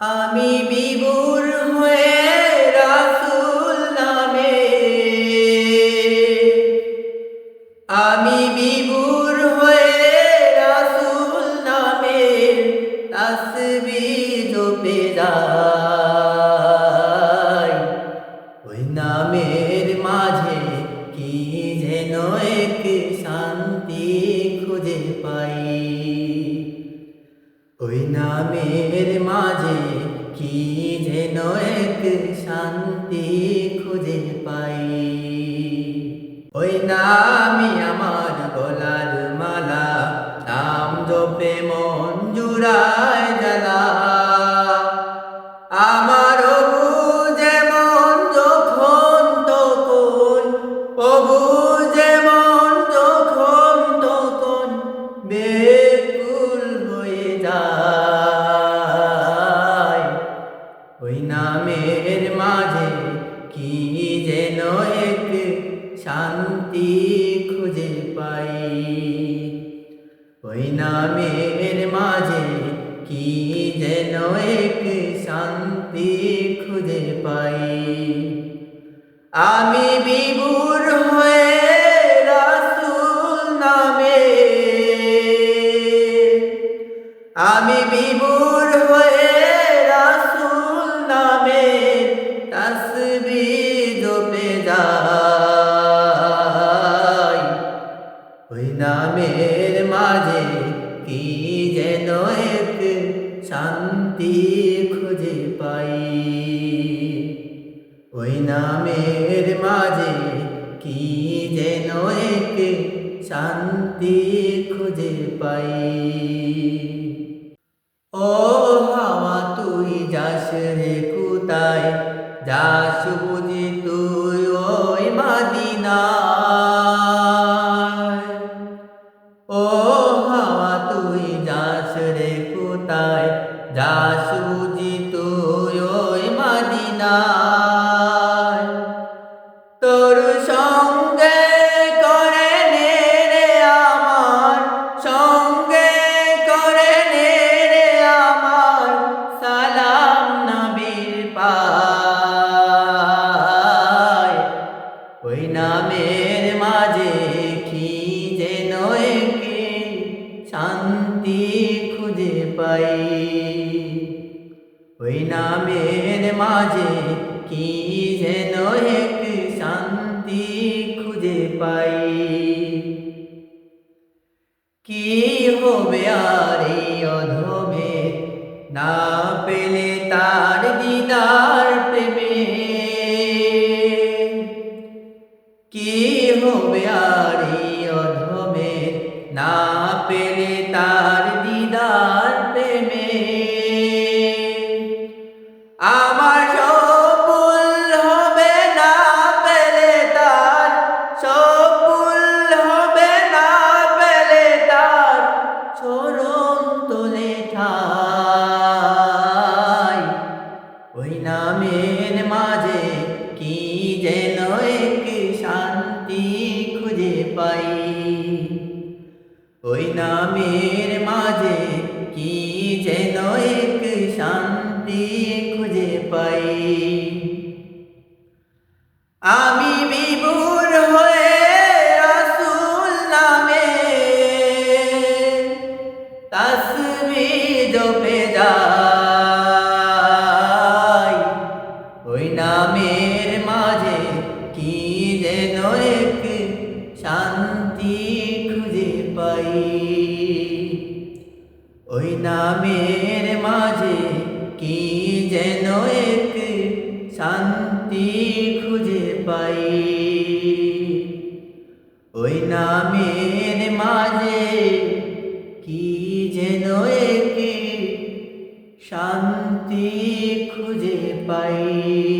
আমি বিবুর হয়ে রাসুল নামে। আমি বিবুর হয়ে রাসুল নামে তসবি জপে যাই। ওই নামের মাঝে কি যেন এক শান্তি খুঁজে পাই। ওই নামের মাঝে কি যেন এক শান্তি খুঁজে পাই। ওই নামই আমার গলার মালা, নাম জপে মন জুড়ায় ওই নামের মাঝে কি যেন এক শান্তি খুঁজে পাই। ওই নামের মাঝে কি যেন এক শান্তি খুঁজে পাই। আমি বিভুর হয়ে আমি বিভুর যাই ওই নামের মাঝে কি যেন এক শান্তি খুঁজে পাই। ওই নামের মাঝে কি যেন এক শান্তি খুঁজে পাই। ও হাওয়া তুই যাস রে কুতায় যাস ও হাওয়া তুই যাস রে কোথায়? যাস বুঝি তুই ওই মাদিনায়। পাই ওই নামের মাঝে কি যেন এক শান্তি খুঁজে পাই। কি হবে আর এই অধমে না পেলে তার যেন কি শান্তি খুঁজে পাই। ওই নামের মাঝে কি যেন এক শান্তি খুঁজে পাই। আমি পাই। ওই নামের মাঝে কি যেন এক শান্তি খুঁজে পাই। ওই নামের মাঝে কি যেন এক শান্তি খুঁজে পাই।